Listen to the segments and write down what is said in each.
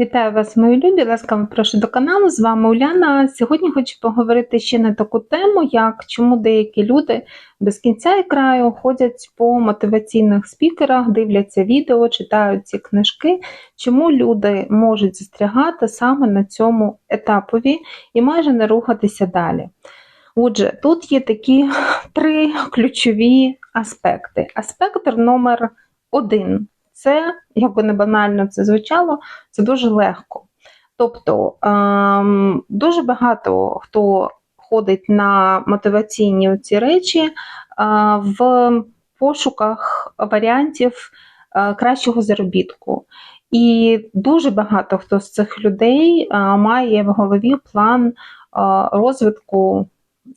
Вітаю вас, мої любі! Ласкаво прошу до каналу. З вами Уляна. Сьогодні хочу поговорити ще на таку тему, як чому деякі люди без кінця і краю ходять по мотиваційних спікерах, дивляться відео, читають ці книжки. Чому люди можуть застрягати саме на цьому етапові і майже не рухатися далі. Отже, тут є такі три ключові аспекти. Аспект номер один це, як би не банально це звучало, це дуже легко. Тобто ем, дуже багато хто ходить на мотиваційні ці речі е, в пошуках варіантів е, кращого заробітку. І дуже багато хто з цих людей е, має в голові план розвитку,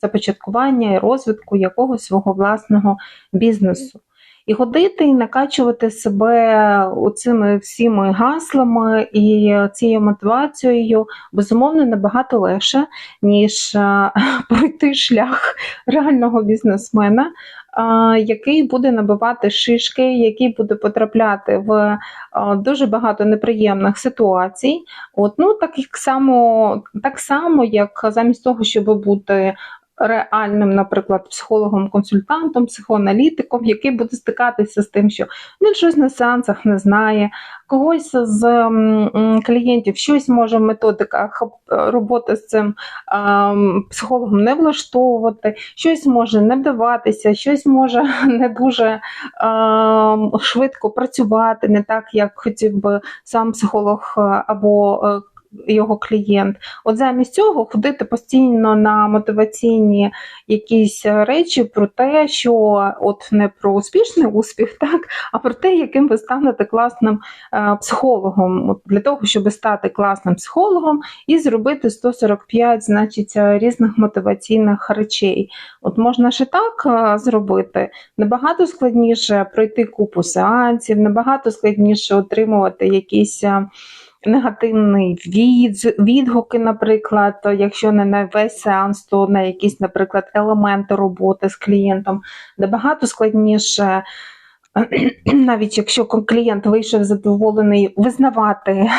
започаткування і розвитку якогось свого власного бізнесу. І ходити і накачувати себе оцими всіми гаслами і цією мотивацією безумовно набагато легше, ніж пройти шлях реального бізнесмена. Який буде набивати шишки, який буде потрапляти в дуже багато неприємних ситуацій. От, ну, так, само, так само, як замість того, щоб бути реальним, наприклад, психологом-консультантом, психоаналітиком, який буде стикатися з тим, що він щось на сеансах не знає, когось з клієнтів щось може в методиках роботи з цим психологом не влаштовувати, щось може не вдаватися, щось може не дуже швидко працювати, не так, як хотів би сам психолог або е, його клієнт. От замість цього ходити постійно на мотиваційні якісь речі про те, що от не про успішний успіх, так, а про те, яким ви станете класним е, психологом. От Для того, щоб стати класним психологом і зробити 145 значить, різних мотиваційних речей. От Можна ще так е, зробити. Набагато складніше пройти купу сеансів, набагато складніше отримувати якісь. Негативний від, відгуки, наприклад, якщо не на весь сеанс, то на якісь, наприклад, елементи роботи з клієнтом, набагато складніше навіть якщо клієнт вийшов задоволений, визнавати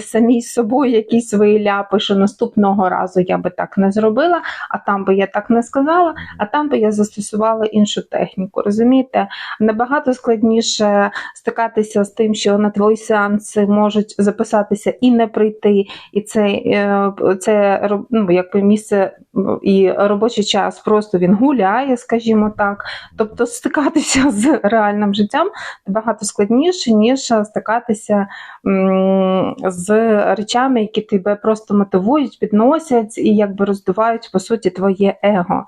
самі з собою якісь свої ляпи, що наступного разу я би так не зробила, а там би я так не сказала, а там би я застосувала іншу техніку. Розумієте, набагато складніше стикатися з тим, що на твої сеанси можуть записатися і не прийти, і це е, це ну, якби місце і робочий час просто він гуляє, скажімо так. Тобто стикатися з реальним життям набагато складніше, ніж стикатися з речами, які тебе просто мотивують, підносять і якби роздувають по суті твоє его.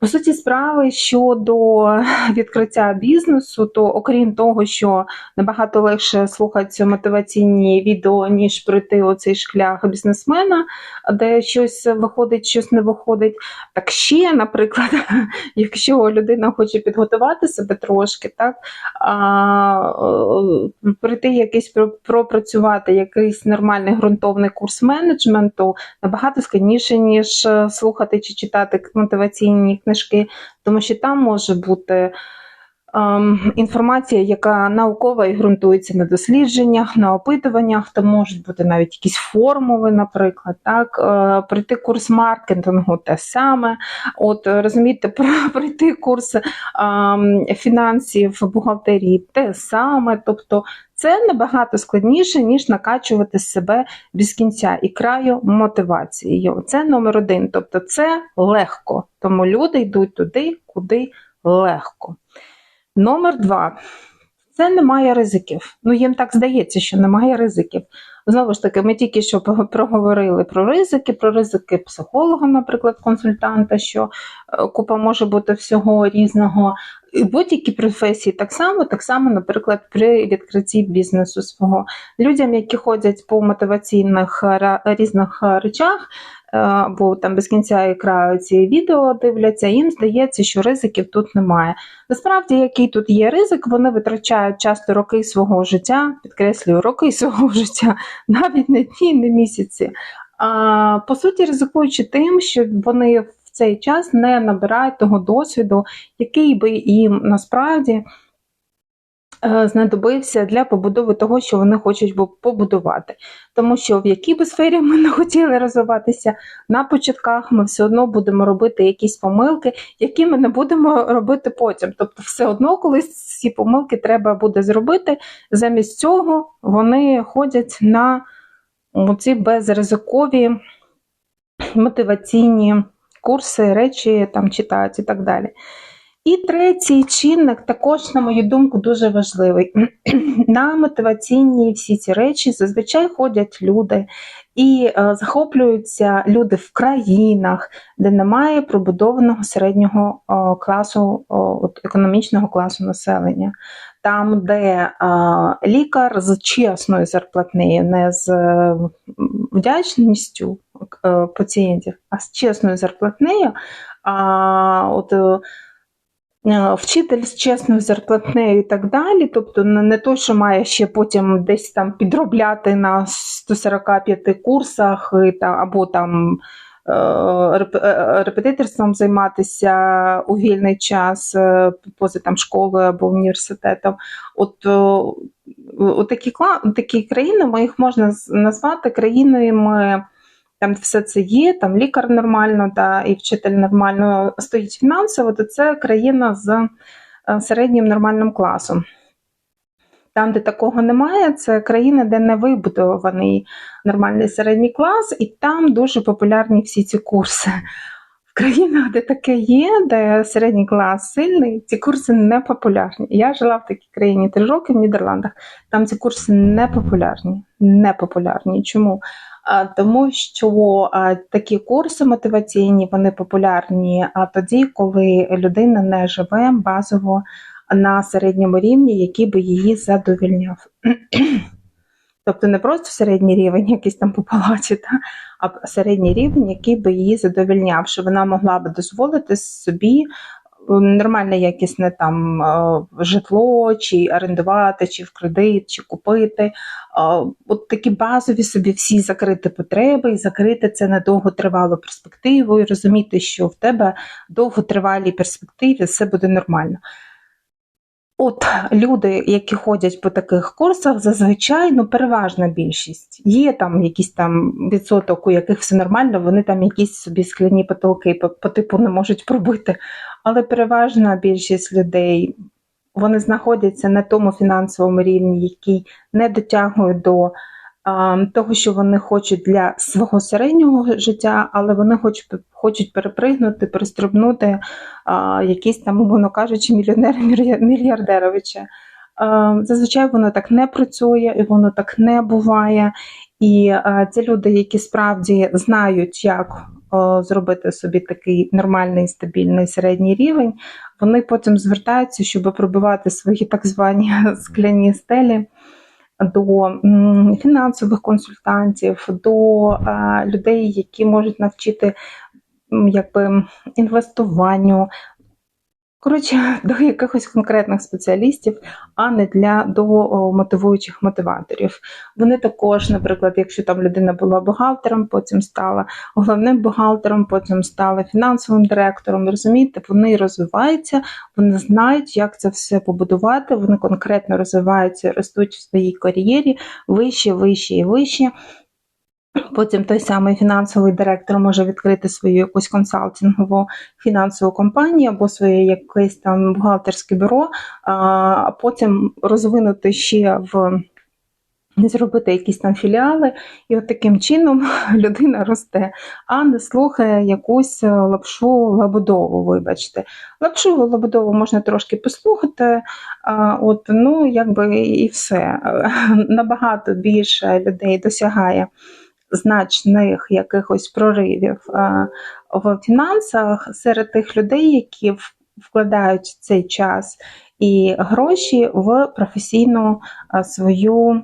По суті, справи щодо відкриття бізнесу, то окрім того, що набагато легше слухати мотиваційні відео, ніж пройти оцей шлях бізнесмена, де щось виходить, щось не виходить. Так ще, наприклад, якщо людина хоче підготувати себе трошки, так а, пройти якийсь пропрацювати якийсь нормальний ґрунтовний курс менеджменту, набагато складніше, ніж слухати чи читати мотиваційні книжки, тому що там може бути інформація, яка наукова і ґрунтується на дослідженнях, на опитуваннях, там можуть бути навіть якісь формули, наприклад, так, е, пройти курс маркетингу те саме. От розумієте, пройти курс ем, фінансів бухгалтерії те саме. Тобто це набагато складніше, ніж накачувати себе без кінця і краю мотивацією. Це номер один. Тобто це легко. Тому люди йдуть туди, куди легко. Номер два. Це немає ризиків. Ну, їм так здається, що немає ризиків. Знову ж таки, ми тільки що проговорили про ризики, про ризики психолога, наприклад, консультанта, що е, купа може бути всього різного. І будь-які професії так само, так само, наприклад, при відкритті бізнесу свого людям, які ходять по мотиваційних різних речах, Е, бо там без кінця і краю ці відео дивляться, їм здається, що ризиків тут немає. Насправді, який тут є ризик, вони витрачають часто роки свого життя, підкреслюю, роки свого життя, навіть не дні, не місяці. А, По суті, ризикуючи тим, що вони в цей час не набирають того досвіду, який би їм насправді знадобився для побудови того, що вони хочуть побудувати. Тому що в якій би сфері ми не хотіли розвиватися, на початках ми все одно будемо робити якісь помилки, які ми не будемо робити потім. Тобто, все одно колись ці помилки треба буде зробити. Замість цього вони ходять на ці безризикові мотиваційні курси, речі там читають і так далі. І третій чинник також, на мою думку, дуже важливий. На мотиваційні всі ці речі зазвичай ходять люди і е, захоплюються люди в країнах, де немає пробудованого середнього о, класу, от, економічного класу населення. Там, де е, лікар з чесною зарплатнею, не з е, вдячністю е, пацієнтів, а з чесною зарплатнею. А, от, е, е, Вчитель з чесною зарплатнею і так далі, тобто не той, що має ще потім десь там підробляти на 145 курсах та, або там е, е, репетиторством займатися у вільний час е, поза там школою або університетом. От, от такі, такі країни, ми їх можна назвати країнами. Там все це є, там лікар нормально та і вчитель нормально стоїть фінансово, то це країна з е, середнім нормальним класом. Там, де такого немає, це країна, де не вибудований нормальний середній клас, і там дуже популярні всі ці курси. В країнах, де таке є, де середній клас сильний, ці курси не популярні. Я жила в такій країні три роки в Нідерландах. Там ці курси не популярні. Не популярні. Чому? Тому що такі курси мотиваційні вони популярні тоді, коли людина не живе базово на середньому рівні, який би її задовільняв. Тобто не просто середній рівень, якийсь там по палаті, та, а середній рівень, який би її задовільняв, що вона могла би дозволити собі нормальне якісне там е, житло, чи орендувати, чи в кредит, чи купити. Е, От такі базові собі всі закрити потреби, і закрити це на довготривалу перспективу, і розуміти, що в тебе довготривалій перспективі все буде нормально. От люди, які ходять по таких курсах, зазвичай ну переважна більшість. Є там якийсь там відсоток, у яких все нормально, вони там якісь собі скляні потолки по, по типу не можуть пробити. Але переважна більшість людей вони знаходяться на тому фінансовому рівні, який не дотягує до а, того, що вони хочуть для свого середнього життя, але вони хочуть, хочуть перепригнути, перестрибнути а, якісь там, умовно кажучи, мільйонери мільярдеровича. Зазвичай воно так не працює і воно так не буває. І ці люди, які справді знають, як зробити собі такий нормальний стабільний середній рівень, вони потім звертаються, щоб пробивати свої так звані скляні стелі до фінансових консультантів, до людей, які можуть навчити якби, інвестуванню. Коротше, до якихось конкретних спеціалістів, а не для до мотивуючих мотиваторів. Вони також, наприклад, якщо там людина була бухгалтером, потім стала головним бухгалтером, потім стала фінансовим директором. Розумієте, вони розвиваються, вони знають, як це все побудувати. Вони конкретно розвиваються, ростуть в своїй кар'єрі вище, вище і вище. Потім той самий фінансовий директор може відкрити свою якусь консалтингову фінансову компанію або своє якесь там бухгалтерське бюро, а потім розвинути ще в зробити якісь там філіали, і от таким чином людина росте, а не слухає якусь е, лапшу лабудову, вибачте. Лапшу лабудову можна трошки послухати, от, ну, якби і все. Набагато більше людей досягає значних якихось проривів в фінансах серед тих людей, які вкладають цей час і гроші в професійну свою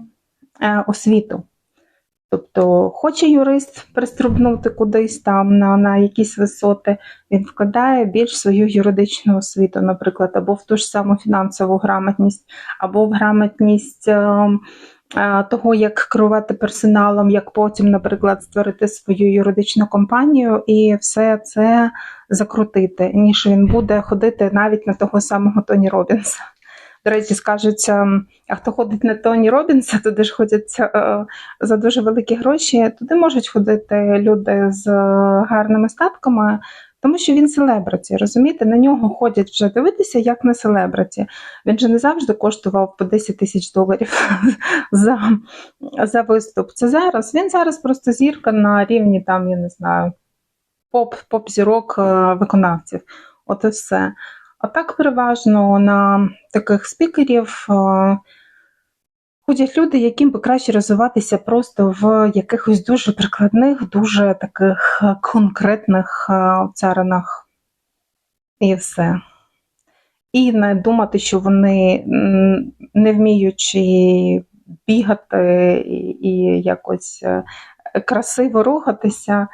е, освіту. Тобто, хоче юрист пристрибнути кудись там на, на якісь висоти, він вкладає більш свою юридичну освіту, наприклад, або в ту ж саму фінансову грамотність, або в грамотність е, е, того, як керувати персоналом, як потім, наприклад, створити свою юридичну компанію і все це закрутити, ніж він буде ходити навіть на того самого Тоні Робінса. До речі, скажуть, ем, а хто ходить на Тоні Робінса, туди ж ходять е, за дуже великі гроші. Туди можуть ходити люди з гарними статками, тому що він селебриті. Розумієте, на нього ходять вже дивитися, як на селебриті. Він же не завжди коштував по 10 тисяч доларів за, за виступ. Це зараз. Він зараз просто зірка на рівні там, я не знаю, поп, поп-зірок е, виконавців. От і все. А так переважно на таких спікерів е, ходять люди, яким би краще розвиватися просто в якихось дуже прикладних, дуже таких е, конкретних е, царинах. І все. І не думати, що вони не вміючи бігати і, якось е, красиво рухатися,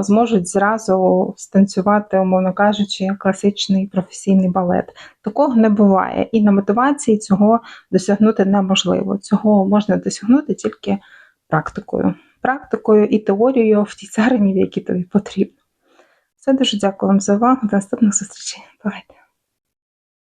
зможуть зразу станцювати, умовно кажучи, класичний професійний балет. Такого не буває. І на мотивації цього досягнути неможливо. Цього можна досягнути тільки практикою. Практикою і теорією в тій царині, в якій тобі потрібно. Все дуже дякую вам за увагу. До наступних зустрічей. Бувайте!